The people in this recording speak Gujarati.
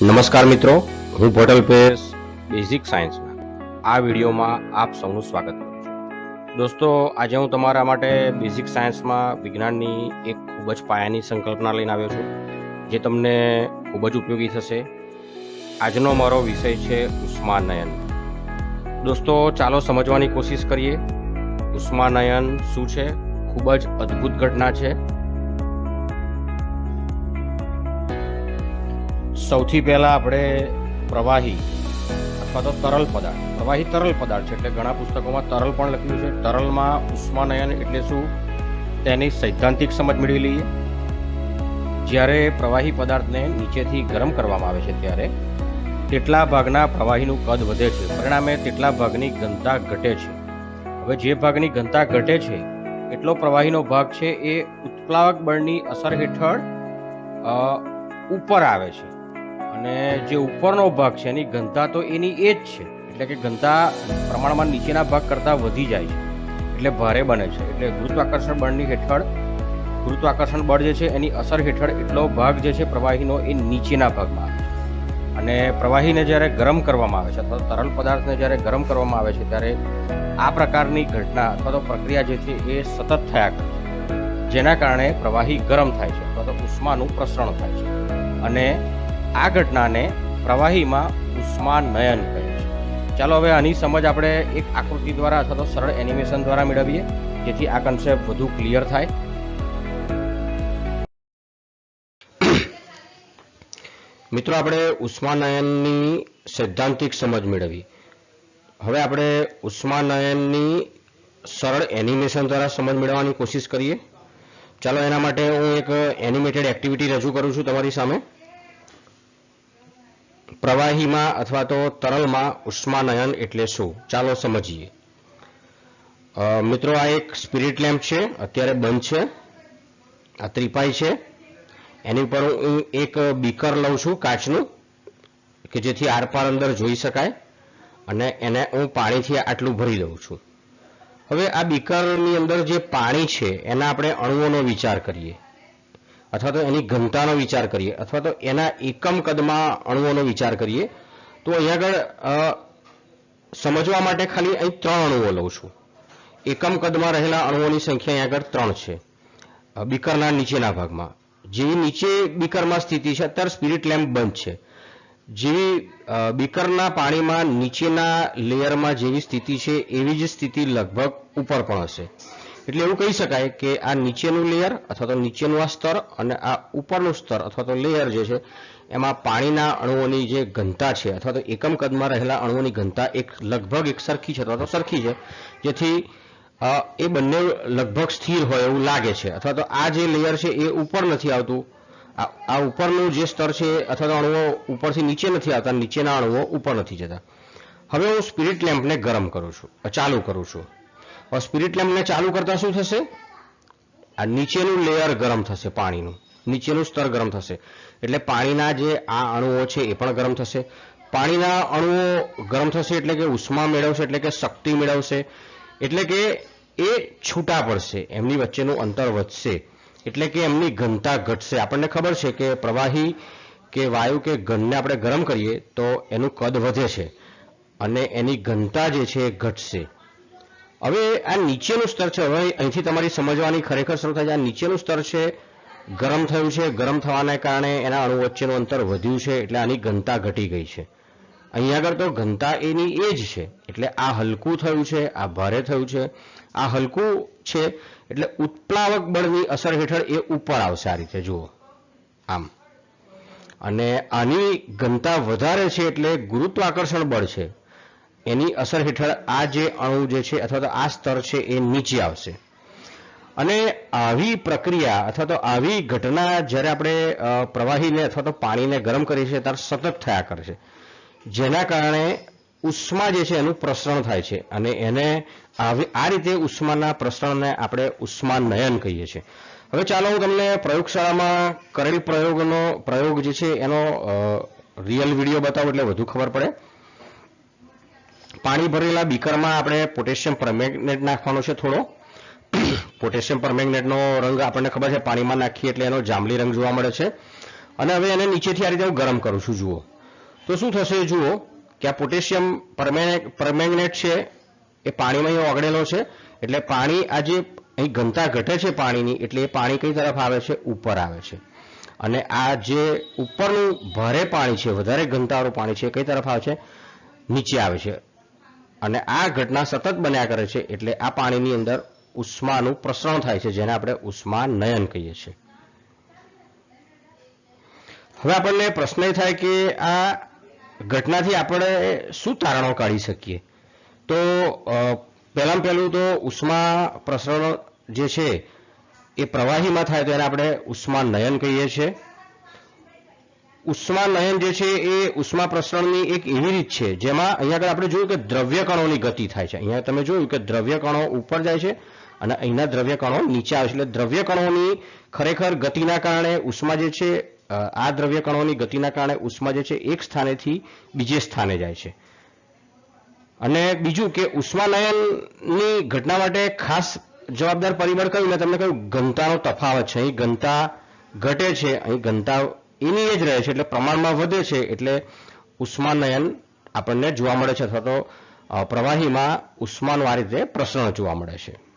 નમસ્કાર મિત્રો, હું ભોટલ પેસ બેઝિક સાયન્સના આ વિડીયોમાં આપ સૌનું સ્વાગત કરું છું. દોસ્તો, આજે હું તમારા માટે બેઝિક સાયન્સમાં વિજ્ઞાનની એક ખૂબ જ પાયાની સંકલ્પના લઈને આવ્યો છું, જે તમને ખૂબ જ ઉપયોગી થશે. આજનો મારો વિષય છે ઉષ્માનયન. દોસ્તો, ચાલો સમજવાની કોશિશ કરીએ. ઉષ્માનયન શું છે? ખૂબ જ અદ્ભુત ઘટના છે. સૌથી પહેલાં આપણે પ્રવાહી અથવા તો તરલ પદાર્થ. પ્રવાહી તરલ પદાર્થ છે એટલે ઘણા પુસ્તકોમાં તરલ પણ લખ્યું છે. તરલમાં ઉષ્માનયન એટલે શું? તેની સૈદ્ધાંતિક સમજ મેળવી લઈએ. જ્યારે પ્રવાહી પદાર્થને નીચેથી ગરમ કરવામાં આવે છે ત્યારે તેટલા ભાગના પ્રવાહીનું કદ વધે છે. પરિણામે તેટલા ભાગની ઘનતા ઘટે છે. હવે જે ભાગની ઘનતા ઘટે છે, એટલો પ્રવાહીનો ભાગ છે એ ઉત્પ્લાવક બળની અસર હેઠળ ઉપર આવે છે. અને જે ઉપરનો ભાગ છે, એની ઘનતા તો એની એ જ છે. એટલે કે ઘનતા પ્રમાણમાં નીચેના ભાગ કરતાં વધી જાય છે. એટલે ભારે બને છે. એટલે ગુરુત્વાકર્ષણ બળની હેઠળ, ગુરુત્વાકર્ષણ બળ જે છે, એની અસર હેઠળ એટલો ભાગ જે છે, પ્રવાહીનો એ નીચેના ભાગમાં આવે છે. અને પ્રવાહીને જ્યારે ગરમ કરવામાં આવે છે, અથવા તરલ પદાર્થને જ્યારે ગરમ કરવામાં આવે છે, ત્યારે આ પ્રકારની ઘટના અથવા તો પ્રક્રિયા જે છે, એ સતત થયા કરે છે. જેના કારણે પ્રવાહી ગરમ થાય છે, અથવા તો ઉષ્માનું પ્રસરણ થાય છે. અને આ ઘટનાને પ્રવાહીમાં ઉષ્માનયન કહે છે. ચાલો હવે આની સમજ આપણે એક આકૃતિ દ્વારા અથવા તો સરળ એનિમેશન દ્વારા મેળવીએ, જેથી આ કન્સેપ્ટ વધુ ક્લિયર થાય. મિત્રો, આપણે ઉષ્માનયનની સૈદ્ધાંતિક સમજ મેળવી. હવે આપણે ઉષ્માનયનની સરળ એનિમેશન દ્વારા સમજ મેળવવાની કોશિશ કરીએ. ચાલો એના માટે હું એક એનિમેટેડ એક્ટિવિટી રજૂ કરું છું તમારી સામે. પ્રવાહીમાં અથવા તો તરલમાં ઉષ્માનયન એટલે શું? ચાલો સમજીએ. મિત્રો, આ એક સ્પિરિટ લેમ્પ છે, અત્યારે બંધ છે. આ ત્રિપાઈ છે. એની ઉપર હું એક બીકર લઉં છું કાચનું, કે જેથી આરપાર અંદર જોઈ શકાય, અને એને હું પાણીથી આટલું ભરી દઉં છું. હવે આ બીકરની અંદર જે પાણી છે, એના આપણે અણુઓનો વિચાર કરીએ. અથવા તો એની ઘનતાનો વિચાર કરીએ, અથવા તો એના એકમ કદમાં અણુઓનો વિચાર કરીએ, તો અહીંયા આગળ સમજવા માટે ખાલી અહીં ત્રણ અણુઓ લઉં છું. એકમ કદમાં રહેલા અણુઓની સંખ્યા અહીંયા આગળ ત્રણ છે. બીકરના નીચેના ભાગમાં. જેવી નીચે બીકરમાં સ્થિતિ છે, અત્યારે સ્પિરિટ લેમ્પ બંધ છે. જેવી બીકરના પાણીમાં નીચેના લેયરમાં જેવી સ્થિતિ છે, એવી જ સ્થિતિ લગભગ ઉપર પણ હશે. એટલે એવું કહી શકાય કે આ નીચેનું લેયર અથવા તો નીચેનું આ સ્તર અને આ ઉપરનું સ્તર અથવા તો લેયર જે છે, એમાં પાણીના અણુઓની જે ઘનતા છે અથવા તો એકમ કદમાં રહેલા અણુઓની ઘનતા એક લગભગ એક સરખી છે અથવા તો સરખી છે, જેથી એ બંને લગભગ સ્થિર હોય એવું લાગે છે. અથવા તો આ જે લેયર છે એ ઉપર નથી આવતું. આ ઉપરનું જે સ્તર છે અથવા તો અણુઓ ઉપરથી નીચે નથી આવતા, નીચેના અણુઓ ઉપર નથી જતા. હવે હું સ્પિરિટ લેમ્પને ગરમ કરું છું, ચાલુ કરું છું. હવે સ્પિરિટ લેમ્પને ચાલુ કરતા શું થશે? આ નીચેનું લેયર ગરમ થશે, પાણીનું. નીચેનું સ્તર ગરમ થશે. એટલે પાણીના જે આ અણુઓ છે એ પણ ગરમ થશે. પાણીના અણુઓ ગરમ થશે એટલે કે ઉષ્મા મેળવશે, એટલે કે શક્તિ મેળવશે. એટલે કે એ છૂટા પડશે, એમની વચ્ચેનું અંતર વધશે. એટલે કે એમની ઘનતા ઘટશે. આપણને ખબર છે કે પ્રવાહી કે વાયુ કે ઘનને આપણે ગરમ કરીએ તો એનું કદ વધે છે. અને એની ઘનતા જે છે એ ઘટશે. હવે આ નીચેનું સ્તર છે. હવે અહીંથી તમારી સમજવાની ખરેખર શરૂ થાય છે. આ નીચેનું સ્તર છે. ગરમ થયું છે. ગરમ થવાને કારણે એના અણુ વચ્ચેનું અંતર વધ્યું છે એટલે આની ઘનતા ઘટી ગઈ છે. અહીંયા આગળ તો ઘનતા એની એ જ છે. એટલે આ હલકું થયું છે, આ ભારે થયું છે. આ હલકું છે એટલે ઉત્પ્લાવક બળની અસર હેઠળ એ ઉપર આવશે આ રીતે. જુઓ. આમ. અને આની ઘનતા વધારે છે એટલે ગુરુત્વાકર્ષણ બળ છે. એની અસર હેઠળ આ જે અણુ જે છે અથવા તો આ સ્તર છે એ નીચે આવશે. અને આવી પ્રક્રિયા અથવા તો આવી ઘટના જ્યારે આપણે પ્રવાહીને અથવા તો પાણીને ગરમ કરીએ છીએ ત્યારે સતત થયા કરે છે. જેના કારણે ઉષ્મા જે છે એનું પ્રસરણ થાય છે અને એને આવી, આ રીતે ઉષ્માના પ્રસરણને આપણે ઉષ્મા નયન કહીએ છીએ. હવે ચાલો હું તમને પ્રયોગશાળામાં કરેલ પ્રયોગનો, પ્રયોગ જે છે એનો રિયલ વીડિયો બતાવું એટલે વધુ ખબર પડે. પાણી ભરેલા બીકરમાં આપણે પોટેશિયમ પરમેંગનેટ નાખવાનો છે થોડો. પોટેશિયમ પરમેંગનેટનો રંગ આપણને ખબર છે, પાણીમાં નાખીએ એટલે એનો જાંબલી રંગ જોવા મળે છે. અને હવે એને નીચેથી આ રીતે હું ગરમ કરું છું, જુઓ. તો શું થશે, જુઓ, કે આ પોટેશિયમ પરમેંગનેટ છે, એ પાણીમાં અહીં ઓગળેલો છે, એટલે પાણી આ જે અહીં ઘનતા ઘટે છે પાણીની, એટલે એ પાણી કઈ તરફ આવે છે, ઉપર આવે છે. અને આ જે ઉપરનું ભારે પાણી છે, વધારે ઘનતાવાળું પાણી છે કઈ તરફ આવે છે? નીચે આવે છે. અને આ ઘટના સતત બન્યા કરે છે એટલે આ પાણીની અંદર ઉષ્માનું પ્રસરણ થાય છે, જેને આપણે ઉષ્મા નયન કહીએ છીએ. હવે આપણને પ્રશ્ન એ થાય કે આ ઘટનાથી આપણે શું તારણો કાઢી શકીએ? તો પહેલાં પહેલું તો ઉષ્મા પ્રસરણ જે છે એ પ્રવાહીમાં થાય તો એને આપણે ઉષ્મા નયન કહીએ છીએ. ઉષ્મા નયન જે છે એ ઉષ્મા પ્રસરણની એક એવી રીત છે, જેમાં અહીંયા આગળ આપણે જોયું કે દ્રવ્ય કણોની ગતિ થાય છે. અહીંયા તમે જોયું કે દ્રવ્ય કણો ઉપર જાય છે અને અહીંના દ્રવ્ય કણો નીચે આવે છે. એટલે દ્રવ્ય કણોની ખરેખર ગતિના કારણે ઉષ્મા જે છે આ દ્રવ્ય કણોની ગતિના કારણે ઉષ્મા જે છે એક સ્થાનેથી બીજે સ્થાને જાય છે. અને બીજું કે ઉષ્માનયનની ઘટના માટે ખાસ જવાબદાર પરિબળ કયું? મેં તમને કહ્યું, ઘનતાનો તફાવત છે. અહીં ઘનતા ઘટે છે, અહીં ઘનતા એની એ જ રહે છે, એટલે પ્રમાણમાં વધે છે, એટલે ઉષ્માનયન આપણને જોવા મળે છે, અથવા તો પ્રવાહીમાં ઉષ્માનું આ રીતે પ્રસરણ જોવા મળે છે.